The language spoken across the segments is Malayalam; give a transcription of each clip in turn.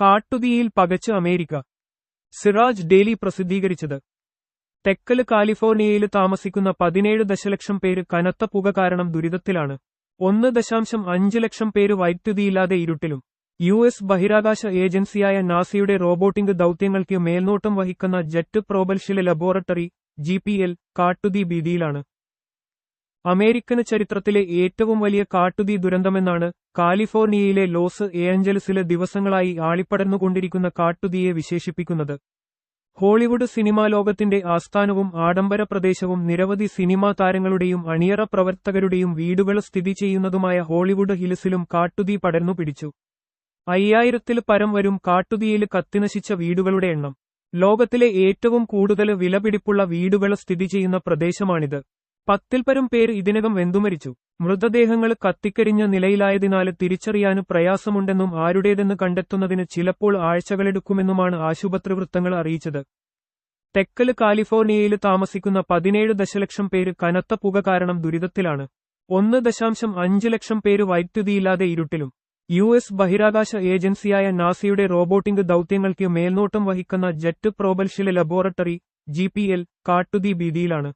കാട്ടുതീയിൽ പകച്ച് അമേരിക്ക. സിറാജ് ഡെയിലി പ്രസിദ്ധീകരിച്ചത്. തെക്കൽ കാലിഫോർണിയയിൽ താമസിക്കുന്ന പതിനേഴ് ദശലക്ഷം പേര് കനത്ത പുക കാരണം ദുരിതത്തിലാണ്. ഒന്ന് ദശാംശം അഞ്ച് ലക്ഷം പേര് വൈദ്യുതിയില്ലാതെ ഇരുട്ടിലും. യു എസ് ബഹിരാകാശ ഏജൻസിയായ നാസയുടെ റോബോട്ടിംഗ് ദൌത്യങ്ങൾക്ക് മേൽനോട്ടം വഹിക്കുന്ന ജെറ്റ് പ്രോബൽഷിലെ ലബോറട്ടറി ജി പി എൽ കാട്ടുതീ ഭീതിയിലാണ്. അമേരിക്കൻ ചരിത്രത്തിലെ ഏറ്റവും വലിയ കാട്ടുതീ ദുരന്തമെന്നാണ് കാലിഫോർണിയയിലെ ലോസ് ഏഞ്ചലസിലെ ദിവസങ്ങളായി ആളിപ്പടർന്നുകൊണ്ടിരിക്കുന്ന കാട്ടുതീയെ വിശേഷിപ്പിക്കുന്നത്. ഹോളിവുഡ് സിനിമാ ലോകത്തിന്റെ ആസ്ഥാനവും ആഡംബര പ്രദേശവും നിരവധി സിനിമാ താരങ്ങളുടെയും അണിയറ പ്രവർത്തകരുടെയും വീടുകൾ സ്ഥിതി ചെയ്യുന്നതുമായ ഹോളിവുഡ് ഹിൽസിലും കാട്ടുതീ പടർന്നു പിടിച്ചു. അയ്യായിരത്തിൽ പരം വരും കാട്ടുതീയിൽ കത്തിനശിച്ച വീടുകളുടെ എണ്ണം. ലോകത്തിലെ ഏറ്റവും കൂടുതൽ വിലപിടിപ്പുള്ള വീടുകൾ സ്ഥിതി ചെയ്യുന്ന പ്രദേശമാണിത്. പത്തിൽ പരം പേർ ഇതിനകം വെന്തുമരിച്ചു. മൃതദേഹങ്ങൾ കത്തിക്കരിഞ്ഞ നിലയിലായതിനാൽ തിരിച്ചറിയാനും പ്രയാസമുണ്ടെന്നും ആരുടേതെന്ന് കണ്ടെത്തുന്നതിന് ചിലപ്പോൾ ആഴ്ചകളെടുക്കുമെന്നുമാണ് ആശുപത്രി വൃത്തങ്ങൾ അറിയിച്ചത്. തെക്കൽ കാലിഫോർണിയയിൽ താമസിക്കുന്ന പതിനേഴ് ദശലക്ഷം പേര് കനത്ത പുക കാരണം ദുരിതത്തിലാണ്. ഒന്ന് ദശാംശം അഞ്ച് ലക്ഷം പേര് വൈദ്യുതിയില്ലാതെ ഇരുട്ടിലും. യു എസ് ബഹിരാകാശ ഏജൻസിയായ നാസയുടെ റോബോട്ടിംഗ് ദൌത്യങ്ങൾക്ക് മേൽനോട്ടം വഹിക്കുന്ന ജെറ്റ് പ്രോബൽഷിലെ ലബോറട്ടറി ജി പി എൽ കാട്ടുതീ ഭീതിയിലാണ്.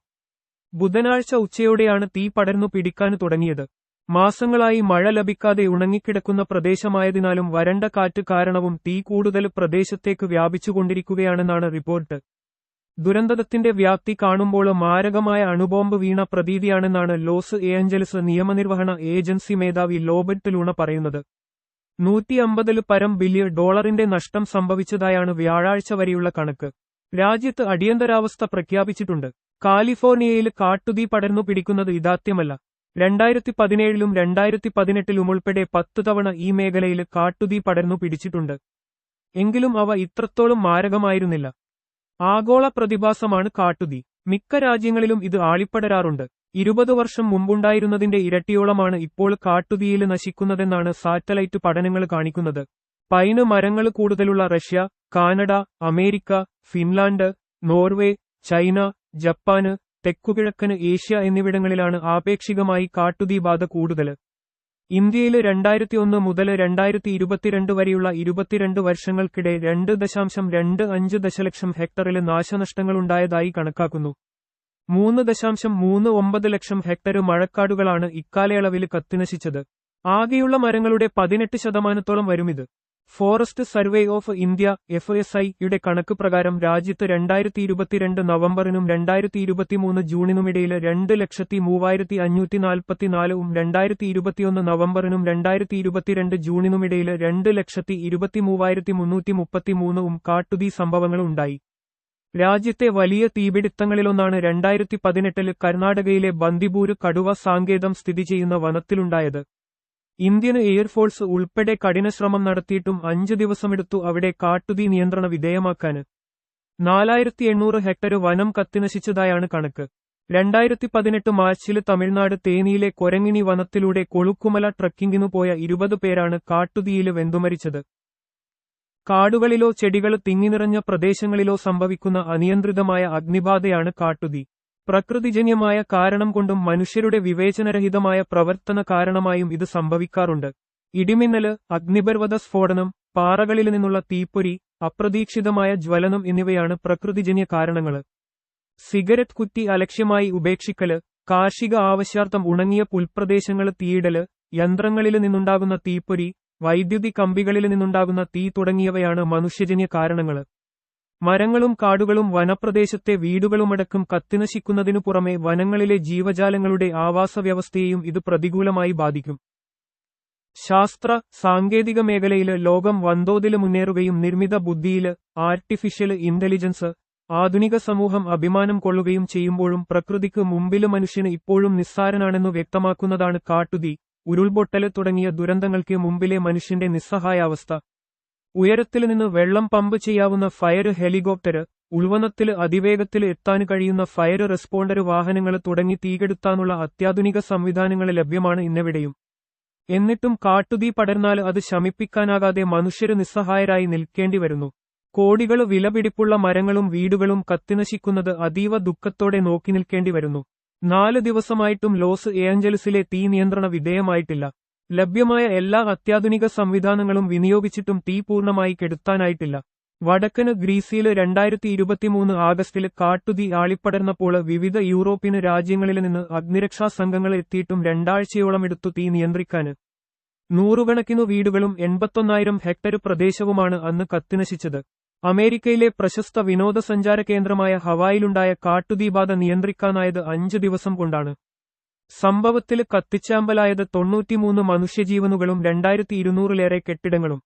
ബുധനാഴ്ച ഉച്ചയോടെയാണ് തീ പടർന്നു പിടിക്കാൻ തുടങ്ങിയത്. മാസങ്ങളായി മഴ ലഭിക്കാതെ ഉണങ്ങിക്കിടക്കുന്ന പ്രദേശമായതിനാലും വരണ്ട കാറ്റ് കാരണവും തീ കൂടുതൽ പ്രദേശത്തേക്ക് വ്യാപിച്ചുകൊണ്ടിരിക്കുകയാണെന്നാണ് റിപ്പോർട്ട്. ദുരന്തത്തിന്റെ വ്യാപ്തി കാണുമ്പോൾ മാരകമായ അണുബോംബ് വീണ പ്രതീതിയാണെന്നാണ് ലോസ് ഏഞ്ചൽസ് നിയമനിർവഹണ ഏജൻസി മേധാവി ലോബർട്ട് ലൂണ പറയുന്നത്. നൂറ്റി അമ്പതിൽ പരം ബില്യൺ ഡോളറിന്റെ നഷ്ടം സംഭവിച്ചതായാണ് വ്യാഴാഴ്ച വരെയുള്ള കണക്ക്. രാജ്യത്ത് അടിയന്തരാവസ്ഥ പ്രഖ്യാപിച്ചിട്ടുണ്ട്. കാലിഫോർണിയയിൽ കാട്ടുതീ പടർന്നു പിടിക്കുന്നത് ഇതാത്യമല്ല രണ്ടായിരത്തി പതിനേഴിലും രണ്ടായിരത്തി പതിനെട്ടിലും ഉൾപ്പെടെ പത്ത് തവണ ഈ മേഖലയിൽ കാട്ടുതീ പടർന്നു പിടിച്ചിട്ടുണ്ട്. എങ്കിലും അവ ഇത്രത്തോളം മാരകമായിരുന്നില്ല. ആഗോള പ്രതിഭാസമാണ് കാട്ടുതീ. മിക്ക രാജ്യങ്ങളിലും ഇത് ആളിപ്പടരാറുണ്ട്. ഇരുപത് വർഷം മുമ്പുണ്ടായിരുന്നതിന്റെ ഇരട്ടിയോളമാണ് ഇപ്പോൾ കാട്ടുതീയിൽ നശിക്കുന്നതെന്നാണ് സാറ്റലൈറ്റ് പഠനങ്ങൾ കാണിക്കുന്നത്. പൈന് മരങ്ങൾ കൂടുതലുള്ള Russia Canada America Finland Norway China Japan തെക്കുകിഴക്കന് Asia എന്നിവിടങ്ങളിലാണ് ആപേക്ഷികമായി കാട്ടുതീ ബാധ കൂടുതൽ. ഇന്ത്യയിൽ രണ്ടായിരത്തി ഒന്ന് മുതൽ രണ്ടായിരത്തി ഇരുപത്തിരണ്ട് വരെയുള്ള ഇരുപത്തിരണ്ട് വർഷങ്ങൾക്കിടെ രണ്ട് ദശാംശം രണ്ട് അഞ്ച് ദശലക്ഷം ഹെക്ടറിൽ നാശനഷ്ടങ്ങളുണ്ടായതായി കണക്കാക്കുന്നു. മൂന്ന് ദശാംശം മൂന്ന് ഒമ്പത് ലക്ഷം ഹെക്ടർ മഴക്കാടുകളാണ് ഇക്കാലയളവിൽ കത്തിനശിച്ചത്. ആകെയുള്ള മരങ്ങളുടെ പതിനെട്ട് ശതമാനത്തോളം വരുമിത്. Forest survey of India F S ഐയുടെ കണക്ക് പ്രകാരം രാജ്യത്ത് രണ്ടായിരത്തി ഇരുപത്തിരണ്ട് നവംബറിനും രണ്ടായിരത്തി ഇരുപത്തിമൂന്ന് ജൂണിനുമിടയിൽ രണ്ട് ലക്ഷത്തി മൂവായിരത്തി അഞ്ഞൂറ്റി നാൽപ്പത്തിനാലും രണ്ടായിരത്തി ഇരുപത്തിയൊന്ന് നവംബറിനും രണ്ടായിരത്തി ഇരുപത്തിരണ്ട് ജൂണിനുമിടയിൽ രണ്ട് ലക്ഷത്തി ഇരുപത്തിമൂവായിരത്തി മുന്നൂറ്റി മുപ്പത്തിമൂന്നും കാട്ടുതീ സംഭവങ്ങളുണ്ടായി രാജ്യത്തെ വലിയ തീപിടുത്തങ്ങളിലൊന്നാണ് രണ്ടായിരത്തി പതിനെട്ടിൽ കർണാടകയിലെ ബന്ദിപൂര് കടുവ സാങ്കേതം സ്ഥിതി ചെയ്യുന്ന വനത്തിലുണ്ടായത്. ഇന്ത്യൻ എയർഫോഴ്സ് ഉൾപ്പെടെ കഠിനശ്രമം നടത്തിയിട്ടും അഞ്ചു ദിവസമെടുത്തു അവിടെ കാട്ടുതീ നിയന്ത്രണ വിധേയമാക്കാന് നാലായിരത്തി എണ്ണൂറ് ഹെക്ടർ വനം കത്തിനശിച്ചതായാണ് കണക്ക്. രണ്ടായിരത്തി പതിനെട്ട് മാർച്ചിൽ തമിഴ്നാട് തേനിയിലെ കൊരങ്ങിനി വനത്തിലൂടെ കൊളുക്കുമല ട്രക്കിങ്ങിനു പോയ ഇരുപത് പേരാണ് കാട്ടുതീയിൽ വെന്തുമരിച്ചത്. കാടുകളിലോ ചെടികൾ തിങ്ങിനിറഞ്ഞ പ്രദേശങ്ങളിലോ സംഭവിക്കുന്ന അനിയന്ത്രിതമായ അഗ്നിബാധയാണ് കാട്ടുതീ. പ്രകൃതിജന്യമായ കാരണം കൊണ്ടും മനുഷ്യരുടെ വിവേചനരഹിതമായ പ്രവർത്തന കാരണമായും ഇത് സംഭവിക്കാറുണ്ട്. ഇടിമിന്നൽ അഗ്നിപർവത സ്ഫോടനം പാറകളിൽ നിന്നുള്ള തീപ്പൊരി അപ്രതീക്ഷിതമായ ജ്വലനം എന്നിവയാണ് പ്രകൃതിജന്യ കാരണങ്ങൾ സിഗരറ്റ് കുറ്റി അലക്ഷ്യമായി ഉപേക്ഷിക്കൽ കാർഷിക ആവശ്യാർത്ഥം ഉണങ്ങിയ പുൽപ്രദേശങ്ങൾ തീയിടൽ യന്ത്രങ്ങളിൽ നിന്നുണ്ടാകുന്ന തീപ്പൊരി വൈദ്യുതി കമ്പികളിൽ നിന്നുണ്ടാകുന്ന തീ തുടങ്ങിയവയാണ് മനുഷ്യജന്യ കാരണങ്ങൾ മരങ്ങളും കാടുകളും വനപ്രദേശത്തെ വീടുകളുമടക്കം കത്തിനശിക്കുന്നതിനു പുറമെ വനങ്ങളിലെ ജീവജാലങ്ങളുടെ ആവാസവ്യവസ്ഥയെയും ഇത് പ്രതികൂലമായി ബാധിക്കും. ശാസ്ത്ര സാങ്കേതിക മേഖലയിൽ ലോകം വൻതോതിൽ മുന്നേറുകയും നിർമ്മിത ബുദ്ധിയിൽ ആർട്ടിഫിഷ്യൽ ഇന്റലിജൻസ് ആധുനിക സമൂഹം അഭിമാനം കൊള്ളുകയും ചെയ്യുമ്പോഴും പ്രകൃതിക്ക് മുമ്പിൽ മനുഷ്യന് ഇപ്പോഴും നിസ്സാരനാണെന്നു വ്യക്തമാക്കുന്നതാണ് കാട്ടുതീ ഉരുൾപൊട്ടൽ തുടങ്ങിയ ദുരന്തങ്ങൾക്ക് മുമ്പിലെ മനുഷ്യന്റെ നിസ്സഹായാവസ്ഥ. ഉയരത്തിൽ നിന്ന് വെള്ളം പമ്പ് ചെയ്യാവുന്ന ഫയർ ഹെലികോപ്റ്റർ ഉൾവനത്തിൽ അതിവേഗത്തിൽ എത്താൻ കഴിയുന്ന ഫയർ റെസ്പോണ്ടർ വാഹനങ്ങൾ തുടങ്ങി തീകെടുത്താനുള്ള അത്യാധുനിക സംവിധാനങ്ങൾ ലഭ്യമാണ് ഇന്നെവിടെയും. എന്നിട്ടും കാട്ടുതീ പടർന്നാൽ അത് ശമിപ്പിക്കാനാകാതെ മനുഷ്യർ നിസ്സഹായരായി നിൽക്കേണ്ടി വരുന്നു. കോടികൾ വിലപിടിപ്പുള്ള മരങ്ങളും വീടുകളും കത്തിനശിക്കുന്നത് അതീവ ദുഃഖത്തോടെ നോക്കി നിൽക്കേണ്ടി വരുന്നു. നാല് ദിവസമായിട്ടും ലോസ് ഏഞ്ചൽസിലെ തീ നിയന്ത്രണ വിധേയമായിട്ടില്ല. ലഭ്യമായ എല്ലാ അത്യാധുനിക സംവിധാനങ്ങളും വിനിയോഗിച്ചിട്ടും തീ പൂർണമായി കെടുത്താനായിട്ടില്ല. വടക്കന് ഗ്രീസിയിൽ രണ്ടായിരത്തി ഇരുപത്തിമൂന്ന് ആഗസ്റ്റിൽ കാട്ടുതീ ആളിപ്പടർന്നപ്പോൾ വിവിധ യൂറോപ്യൻ രാജ്യങ്ങളിൽ നിന്ന് അഗ്നിരക്ഷാ സംഘങ്ങൾ എത്തിയിട്ടും രണ്ടാഴ്ചയോളം എടുത്തു തീ നിയന്ത്രിക്കാന്. നൂറുകണക്കിനു വീടുകളും എൺപത്തൊന്നായിരം ഹെക്ടർ പ്രദേശവുമാണ് അന്ന് കത്തിനശിച്ചത്. അമേരിക്കയിലെ പ്രശസ്ത വിനോദസഞ്ചാര കേന്ദ്രമായ ഹവായിലുണ്ടായ കാട്ടുതീബാധ നിയന്ത്രിക്കാനായത് അഞ്ചു ദിവസം കൊണ്ടാണ്. സംഭവത്തിൽ കത്തിച്ചാമ്പലായത് തൊണ്ണൂറ്റിമൂന്ന് മനുഷ്യജീവനുകളും രണ്ടായിരത്തി ഇരുന്നൂറിലേറെ കെട്ടിടങ്ങളും.